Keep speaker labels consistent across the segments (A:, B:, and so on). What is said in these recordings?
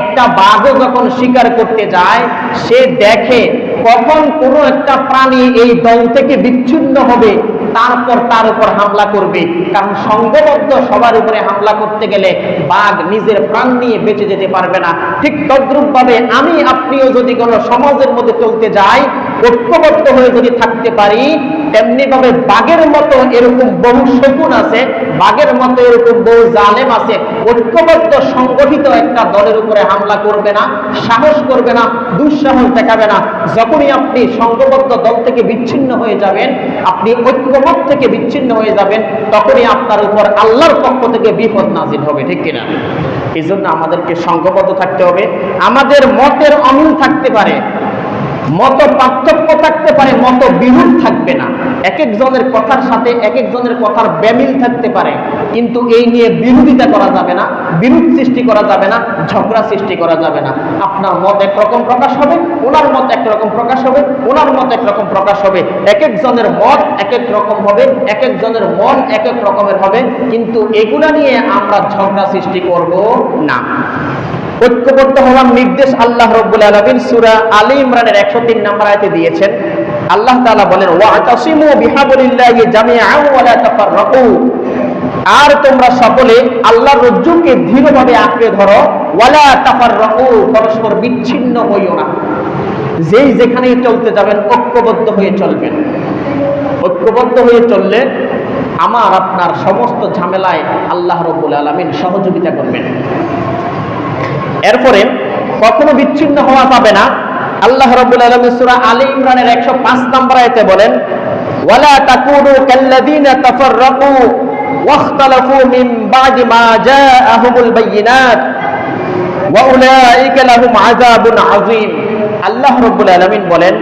A: একটা বাঘও যখন শিকার করতে যায়, সে দেখে কখন কোনো একটা প্রাণী এই দল থেকে বিচ্ছিন্ন হবে, তারপর তার উপর হামলা করবে। কারণ সংঘবদ্ধ সবার উপরে হামলা করতে গেলে বাঘ নিজের প্রাণ নিয়ে বেঁচে যেতে পারবে না। ঠিক তদ্রুপ ভাবে আমি, আপনিও যদি কোনো সমাজের মধ্যে চলতে যাই ঐক্যবদ্ধ হয়ে যদি থাকতে পারি তেমনি ভাবে বাঘের মতো এরকম বহু শকুন আছে, বাঘের মতো এরকম বহু জালেম আছে, ঐক্যবদ্ধ, সংগঠিত একটা দলের উপরে হামলা করবে না, সাহস করবে না, দুঃসাহস দেখাবে না। যখনই আপনি সংঘবদ্ধ দল থেকে বিচ্ছিন্ন হয়ে যাবেন, আপনি ঐক্যমত থেকে বিচ্ছিন্ন হয়ে যাবেন, তখনই আপনার উপর আল্লাহর পক্ষ থেকে বিপদ নাজিল হবে, ঠিক কিনা? এই জন্য আমাদেরকে সংঘবদ্ধ থাকতে হবে। আমাদের মতের অমিল থাকতে পারে। মত পার্থক্য থাকতে পারে মত বিরোধ থাকবে না। এক একজনের কথার সাথে এক একজনের কথার ব্যামিল থাকতে পারে। কিন্তু এই নিয়ে বিরোধিতা করা যাবে না, বিরোধ সৃষ্টি করা যাবে না, ঝগড়া সৃষ্টি করা যাবে না। আপনার মত একরকম প্রকাশ হবে, ওনার মত একরকম প্রকাশ হবে, ওনার মত একরকম প্রকাশ হবে। এক একজনের মত এক এক রকম হবে, এক একজনের মন এক এক রকমের হবে। কিন্তু এগুলা নিয়ে আমরা ঝগড়া সৃষ্টি করব না। ঐক্যবদ্ধ হওয়ার নির্দেশ আল্লাহ রব্বুল আলমিন সুরা আলী ইমরানের একশো তিন নম্বর আয়তে দিয়েছেন। আল্লাহ তাআলা বলেন আর তোমরা সকলে আল্লাহর রজ্জুকে দৃঢ়ভাবে আঁকড়ে ধরো ওয়ালা তাফাররাকু, পরস্পর বিচ্ছিন্ন হইও না। যেই যেখানেই চলতে যাবেন, ঐক্যবদ্ধ হয়ে চলবেন। ঐক্যবদ্ধ হয়ে চললে আমার, আপনার সমস্ত ঝামেলায় আল্লাহ রব্বুল আলমিন সহযোগিতা করবেন। এরপরে কখনো বিচ্ছিন্ন হওয়া যাবে না। আল্লাহ রাব্বুল আলামিন সূরা আলী ইমরানের 105 নম্বর আয়াতে বলেন বলেন,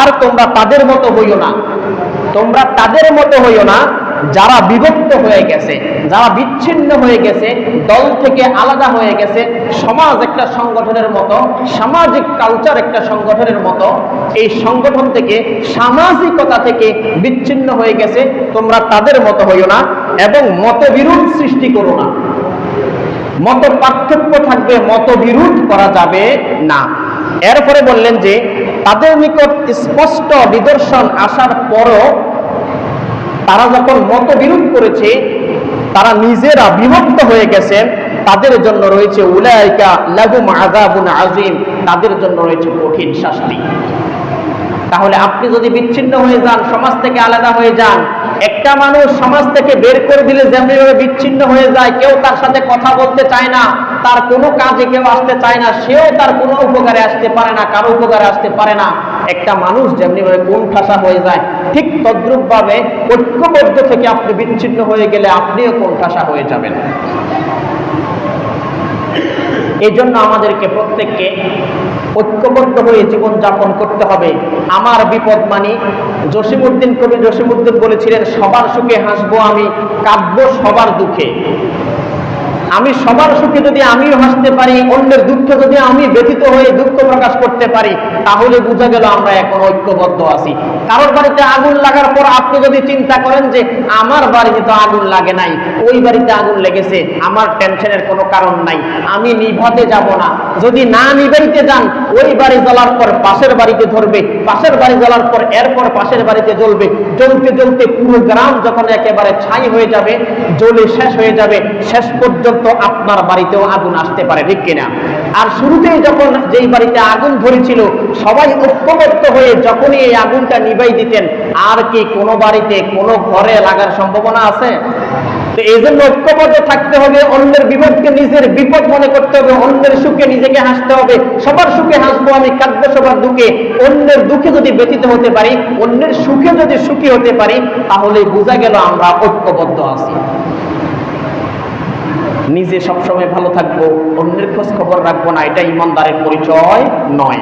A: আর তোমরা তাদের মতো হইও না। তোমরা তাদের মতো হইও না যারা বিভক্ত হয়ে গেছে, যারা বিচ্ছিন্ন হয়ে গেছে, দল থেকে আলাদা হয়ে গেছে, সমাজ একটা সংগঠনের মতো, সামাজিক কালচার একটা সংগঠনের মতো, এই সংগঠন থেকে, সামাজিকতা থেকে বিচ্ছিন্ন হয়ে গেছে, তোমরা তাদের মতো হইও না এবং মতবিরোধ সৃষ্টি করো না। মত পার্থক্য থাকবে, মতবিরোধ করা যাবে না। এরপরে বললেন যে, তাদের নিকট স্পষ্ট নিদর্শন আসার পরও তারা যখন মতবিরোধ করেছে, তারা নিজেরা বিভক্ত হয়ে গেছে। তাদের জন্য রয়েছে উলাইকা লাগুম আযাবুন আজিম তাদের জন্য রয়েছে কঠিন শাস্তি। তাহলে আপনি যদি বিচ্ছিন্ন হয়ে যান, সমাজ থেকে আলাদা হয়ে যান, একটা মানুষ সমাজ থেকে বের করে দিলে যেমনি ভাবে বিচ্ছিন্ন হয়ে যায়, কেউ তার সাথে কথা বলতে চায় না, তার কোনো কাজে কেউ আসতে চায় না, সেও তার কোনো উপকারে আসতে পারে না, কারও উপকারে আসতে পারে না। একটা মানুষ যেমনি ভাবে কোন ঠাসা হয়ে যায় ঠিক তদ্রুপ ভাবে ঐক্যবদ্ধ থেকে আপনি বিচ্ছিন্ন হয়ে গেলে আপনিও কোন ঠাসা হয়ে যাবেন। এই জন্য আমাদেরকে প্রত্যেককে ঐক্যবদ্ধ হয়ে জীবন যাপন করতে হবে। আমার বিপদ মানি জসিমুদ্দিন কবি জসিমুদ্দিন বলেছিলেন, সবার সুখে হাসবো আমি, কাঁদবো সবার দুঃখে। আমি সবার সুখে যদি আমিও হাসতে পারি, অন্যের দুঃখ যদি আমি ব্যতীত হয়ে দুঃখ প্রকাশ করতে পারি, তাহলে বোঝা গেল আমরা এখন ঐক্যবদ্ধ আছি। কারোর বাড়িতে আগুন লাগার পর আপনি যদি চিন্তা করেন যে আমার বাড়িতে তো আগুন লাগে নাই, ওই বাড়িতে আগুন লেগেছে, আমার টেনশনের কোনো কারণ নাই, আমি নিভাতে যাব না। যদি না নিভাইতে যান ওই বাড়ি জ্বলার পর পাশের বাড়িতে ধরবে, পাশের বাড়ি জ্বলার পর এরপর পাশের বাড়িতে জ্বলবে। জ্বলতে জ্বলতে পুরো গ্রাম যখন একেবারে ছাই হয়ে যাবে, জ্বলে শেষ হয়ে যাবে, শেষ পর্যন্ত আপনার বাড়িতেও আগুন আসতে পারে, ঠিক কিনা? আর শুরুতেই যখন যেই বাড়িতে আগুন ধরেছিল, সবাই ঐক্যবদ্ধ হয়ে যখনই এই আগুনটা নিভাই দিতেন, আর কি কোনো বাড়িতে কোনো ঘরে লাগার সম্ভাবনা আছে? তো এই জন্য ঐক্যবদ্ধ থাকতে হবে, অন্যের বিপদকে নিজের বিপদ মনে করতে হবে, অন্যের সুখে নিজেকে হাসতে হবে, সবার সুখে হাসবো আমি, কাঁদবো সবার দুঃখে। অন্যের দুঃখে যদি ব্যতীত হতে পারি, অন্যের সুখে যদি সুখী হতে পারি, তাহলে বোঝা গেল আমরা ঐক্যবদ্ধ আছি। নিজে সবসময় ভালো থাকব, অন্যের খোঁজ খবর রাখব না, এটা ইমানদারের পরিচয় নয়।